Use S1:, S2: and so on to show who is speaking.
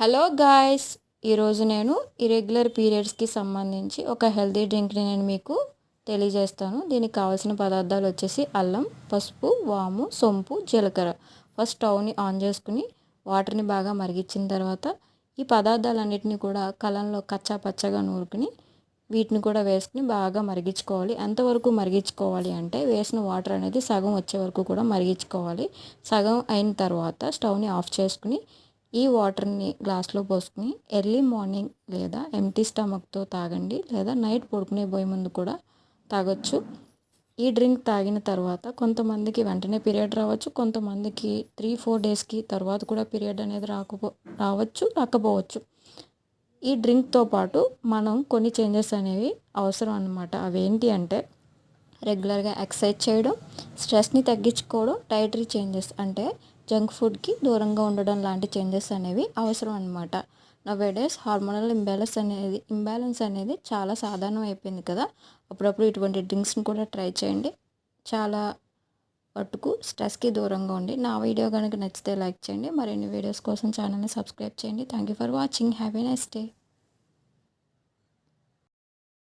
S1: Hello guys ఈరోజు నేను irregular పీరియడ్స్కి సంబంధించి ఒక హెల్తీ డ్రింక్ని నేను మీకు తెలియజేస్తాను. దీనికి కావాల్సిన పదార్థాలు వచ్చేసి అల్లం పసుపు వాము సొంపు జీలకర్ర. ఫస్ట్ స్టవ్ని ఆన్ చేసుకుని వాటర్ని బాగా మరిగించిన తర్వాత ఈ పదార్థాలన్నిటిని కూడా కలంలో కచ్చా పచ్చగా నూరుకుని వీటిని కూడా వేసుకుని బాగా మరిగించుకోవాలి. ఎంతవరకు మరిగించుకోవాలి అంటే వేసిన వాటర్ అనేది సగం వచ్చే వరకు కూడా మరిగించుకోవాలి. సగం అయిన తర్వాత స్టవ్ని ఆఫ్ చేసుకుని ఈ వాటర్ని గ్లాస్లో పోసుకుని ఎర్లీ మార్నింగ్ లేదా ఎంటీ స్టమక్తో తాగండి లేదా నైట్ పడుకునే పోయే ముందు కూడా తాగొచ్చు. ఈ డ్రింక్ తాగిన తర్వాత కొంతమందికి వెంటనే పీరియడ్ రావచ్చు కొంతమందికి త్రీ ఫోర్ డేస్కి తర్వాత కూడా పీరియడ్ అనేది రాకపో రావచ్చు రాకపోవచ్చు. ఈ డ్రింక్తో పాటు మనం కొన్ని చేంజెస్ అనేవి అవసరం అన్నమాట. అవేంటి అంటే రెగ్యులర్గా ఎక్సర్సైజ్ చేయడం స్ట్రెస్ని తగ్గించుకోవడం డైటరీ చేంజెస్. అంటే జంక్ ఫుడ్కి దూరంగా ఉండడం లాంటి చేంజెస్ అనేవి అవసరం అనమాట నవేడేస్ హార్మోనల్ ఇంబ్యాలెన్స్ అనేది ఇంబ్యాలెన్స్ అనేది చాలా సాధారణం అయిపోయింది కదా. అప్పుడప్పుడు ఇటువంటి డ్రింక్స్ని కూడా ట్రై చేయండి. చాలా పట్టుకు స్ట్రెస్కి దూరంగా ఉండి నా వీడియో కనుక నచ్చితే లైక్ చేయండి. మరిన్ని వీడియోస్ కోసం ఛానల్ని సబ్స్క్రైబ్ చేయండి. Thank you for watching happy nice day